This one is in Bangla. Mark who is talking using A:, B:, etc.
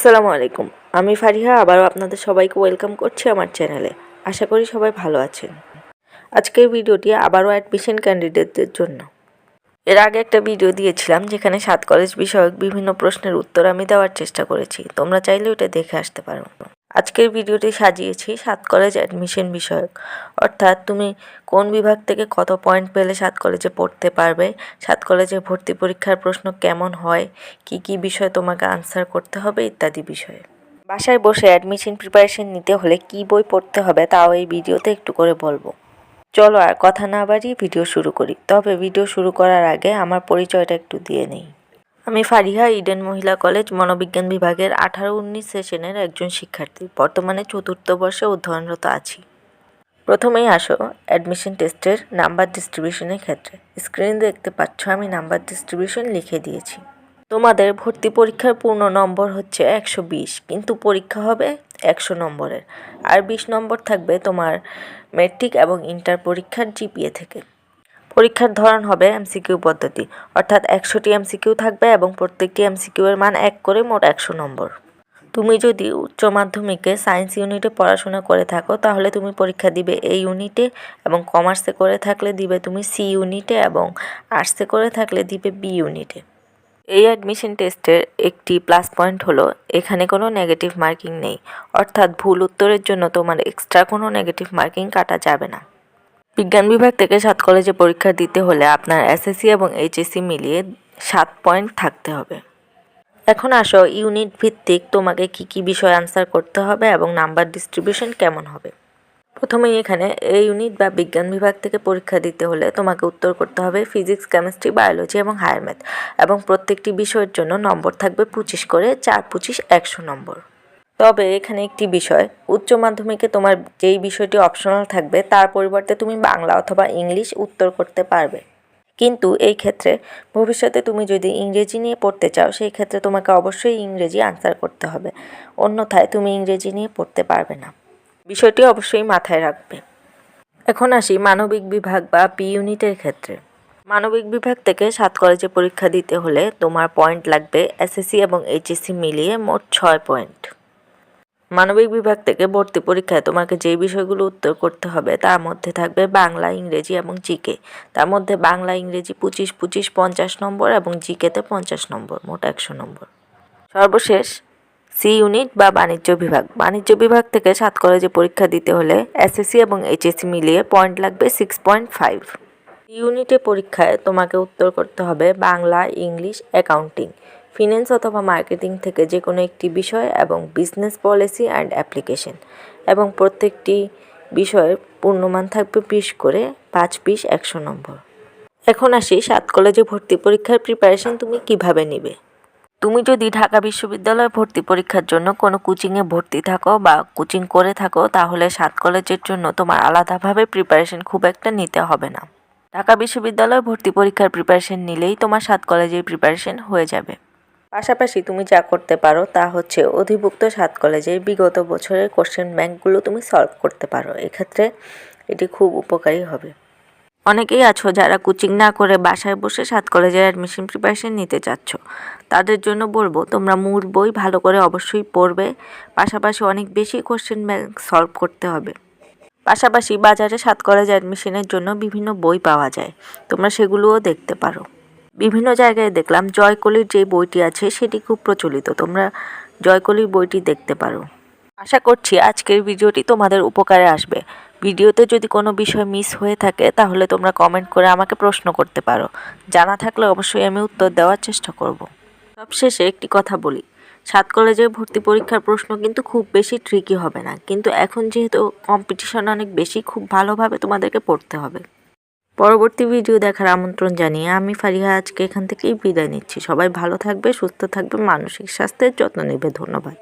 A: আসসালামু আলাইকুম। আমি ফারিহা, আবারও আপনাদের সবাইকে ওয়েলকাম করছি আমার চ্যানেলে। আশা করি সবাই ভালো আছেন। আজকের ভিডিওটি আবারও অ্যাডমিশন ক্যান্ডিডেটদের জন্য। এর আগে একটা ভিডিও দিয়েছিলাম, যেখানে সাত কলেজ বিষয়ক বিভিন্ন প্রশ্নের উত্তর আমি দেওয়ার চেষ্টা করেছি। তোমরা চাইলে ওটা দেখে আসতে পারো। আজকের ভিডিওটি সাজিয়েছি সাত কলেজ অ্যাডমিশন বিষয়ক। অর্থাৎ তুমি কোন বিভাগ থেকে কত পয়েন্ট পেলে সাত কলেজে পড়তে পারবে সাত কলেজে ভর্তি পরীক্ষার প্রশ্ন কেমন হয়, কি কি বিষয় তোমাকে আনসার করতে হবে ইত্যাদি বিষয়ে। বাসায় বসে অ্যাডমিশন প্রিপারেশন নিতে হলে কি বই পড়তে হবে তাও এই ভিডিওতে একটু করে বলব। চলো আর কথা না বাড়িয়ে ভিডিও শুরু করি। তবে ভিডিও শুরু করার আগে আমার পরিচয়টা একটু দিয়ে নেই। আমি ফারিহা, ইডেন মহিলা কলেজ, মনোবিজ্ঞান বিভাগের আঠারো উনিশ সেশনের একজন শিক্ষার্থী। বর্তমানে চতুর্থ বর্ষে অধ্যয়নরত আছি। প্রথমেই আসো অ্যাডমিশন টেস্টের নাম্বার ডিস্ট্রিবিউশনের ক্ষেত্রে। স্ক্রিনে দেখতে পাচ্ছ, আমি নাম্বার ডিস্ট্রিবিউশন লিখে দিয়েছি। তোমাদের ভর্তি পরীক্ষার পূর্ণ নম্বর হচ্ছে একশো বিশ, কিন্তু পরীক্ষা হবে একশো নম্বরের। আর বিশ নম্বর থাকবে তোমার মেট্রিক এবং ইন্টার পরীক্ষার জিপিএ থেকে। পরীক্ষার ধরন হবে এমসিকিউ পদ্ধতি। অর্থাৎ একশোটি এমসিকিউ থাকবে এবং প্রত্যেকটি এমসিকিউ এর মান এক করে মোট একশো নম্বর। তুমি যদি উচ্চ মাধ্যমিকে সায়েন্স ইউনিটে পড়াশোনা করে থাকো, তাহলে তুমি পরীক্ষা দিবে এই ইউনিটে এবং কমার্সে করে থাকলে দিবে তুমি সি ইউনিটে এবং আর্টসে করে থাকলে দিবে বি ইউনিটে। এই অ্যাডমিশন টেস্টের একটি প্লাস পয়েন্ট হলো, এখানে কোনো নেগেটিভ মার্কিং নেই। অর্থাৎ ভুল উত্তরের জন্য তোমার এক্সট্রা কোনো নেগেটিভ মার্কিং কাটা যাবে না। বিজ্ঞান বিভাগ থেকে সাত কলেজে পরীক্ষা দিতে হলে আপনার এসএসসি এবং এইচএসসি মিলিয়ে সাত পয়েন্ট থাকতে হবে। এখন আসো, ইউনিট ভিত্তিক তোমাকে কি কি বিষয় আনসার করতে হবে এবং নাম্বার ডিস্ট্রিবিউশন কেমন হবে? প্রথমেই এখানে এই ইউনিট বা বিজ্ঞান বিভাগ থেকে পরীক্ষা দিতে হলে তোমাকে উত্তর করতে হবে ফিজিক্স কেমিস্ট্রি বায়োলজি এবং হায়ার ম্যাথ এবং প্রত্যেকটি বিষয়ের জন্য নম্বর থাকবে পঁচিশ করে চার পঁচিশ একশো নম্বর। তবে এখানে একটি বিষয়, উচ্চ মাধ্যমিকে তোমার যেই বিষয়টি অপশনাল থাকবে, তার পরিবর্তে তুমি বাংলা অথবা ইংলিশ উত্তর করতে পারবে। কিন্তু এই ক্ষেত্রে ভবিষ্যতে তুমি যদি ইংরেজি নিয়ে পড়তে চাও, সেই ক্ষেত্রে তোমাকে অবশ্যই ইংরেজি আনসার করতে হবে। অন্যথায় তুমি ইংরেজি নিয়ে পড়তে পারবে না। বিষয়টি অবশ্যই মাথায় রাখবে। এখন আসি মানবিক বিভাগ বা পি ইউনিটের ক্ষেত্রে। মানবিক বিভাগ থেকে সাত কলেজে পরীক্ষা দিতে হলে তোমার পয়েন্ট লাগবে এসএসসি এবং এইচএসসি মিলিয়ে মোট ছয় পয়েন্ট মানবিক বিভাগ থেকে ভর্তি পরীক্ষায় তোমাকে যেই বিষয়গুলো উত্তর করতে হবে, তার মধ্যে থাকবে বাংলা, ইংরেজি এবং জিকে। তার মধ্যে বাংলা, ইংরেজি পঁচিশ পঁচিশ, পঞ্চাশ নম্বর এবং জিকেতে পঞ্চাশ নম্বর, মোট একশো নম্বর। সর্বশেষ, সি ইউনিট বা বাণিজ্য বিভাগ। বাণিজ্য বিভাগ থেকে সাত কলেজে পরীক্ষা দিতে হলে এসএসসি এবং এইচএসসি মিলিয়ে পয়েন্ট লাগবে সিক্স পয়েন্ট ফাইভ। ইউনিটে পরীক্ষায় তোমাকে উত্তর করতে হবে বাংলা, ইংলিশ, অ্যাকাউন্টিং। ফিন্যান্স অথবা মার্কেটিং থেকে যে কোনো একটি বিষয় এবং বিজনেস পলিসি অ্যান্ড অ্যাপ্লিকেশন এবং প্রত্যেকটি বিষয়ের পূর্ণমান থাকবে বিশ করে পাঁচ বিশ একশো নম্বর। এখন আসি সাত কলেজে ভর্তি পরীক্ষার প্রিপারেশন তুমি কীভাবে নিবে? তুমি যদি ঢাকা বিশ্ববিদ্যালয়ে ভর্তি পরীক্ষার জন্য কোনো কোচিংয়ে ভর্তি থাকো বা কোচিং করে থাকো, তাহলে সাত কলেজের জন্য তোমার আলাদাভাবে প্রিপারেশন খুব একটা নিতে হবে না। ঢাকা বিশ্ববিদ্যালয়ে ভর্তি পরীক্ষার প্রিপারেশন নিলেই তোমার সাত কলেজের প্রিপারেশন হয়ে যাবে। পাশাপাশি তুমি যা করতে পারো তা হচ্ছে অধিভুক্ত সাত কলেজের বিগত বছরের কোশ্চেন ব্যাংকগুলো তুমি সলভ করতে পারো। এক্ষেত্রে এটি খুব উপকারী হবে। অনেকেই আছো যারা কোচিং না করে বাসায় বসে সাত কলেজের অ্যাডমিশন প্রিপারেশন নিতে চাচ্ছ। তাদের জন্য বলব, তোমরা মূল বই ভালো করে অবশ্যই পড়বে। পাশাপাশি অনেক বেশি কোশ্চেন ব্যাংক সলভ করতে হবে। পাশাপাশি বাজারে সাত কলেজ অ্যাডমিশনের জন্য বিভিন্ন বই পাওয়া যায়। তোমরা সেগুলোও দেখতে পারো। বিভিন্ন জায়গায় দেখলাম জয়কলির যে বইটি আছে সেটি খুব প্রচলিত। তোমরা জয়কলির বইটি দেখতে পারো। আশা করছি আজকের ভিডিওটি তোমাদের উপকারে আসবে। ভিডিওতে যদি কোনো বিষয় মিস হয়ে থাকে, তাহলে তোমরা কমেন্ট করে আমাকে প্রশ্ন করতে পারো। জানা থাকলে অবশ্যই আমি উত্তর দেওয়ার চেষ্টা করব। সবশেষে একটি কথা বলি। সাত কলেজে ভর্তি পরীক্ষার প্রশ্ন কিন্তু খুব বেশি ট্রিকি হবে না। কিন্তু এখন যেহেতু কম্পিটিশন অনেক বেশি, খুব ভালোভাবে তোমাদেরকে পড়তে হবে। পরবর্তী ভিডিও দেখার আমন্ত্রণ জানিয়ে আমি ফারিহা আজকে এখান থেকেই বিদায় নিচ্ছি। সবাই ভালো থাকবে, সুস্থ থাকবে, মানসিক স্বাস্থ্যের যত্ন নেবে। ধন্যবাদ।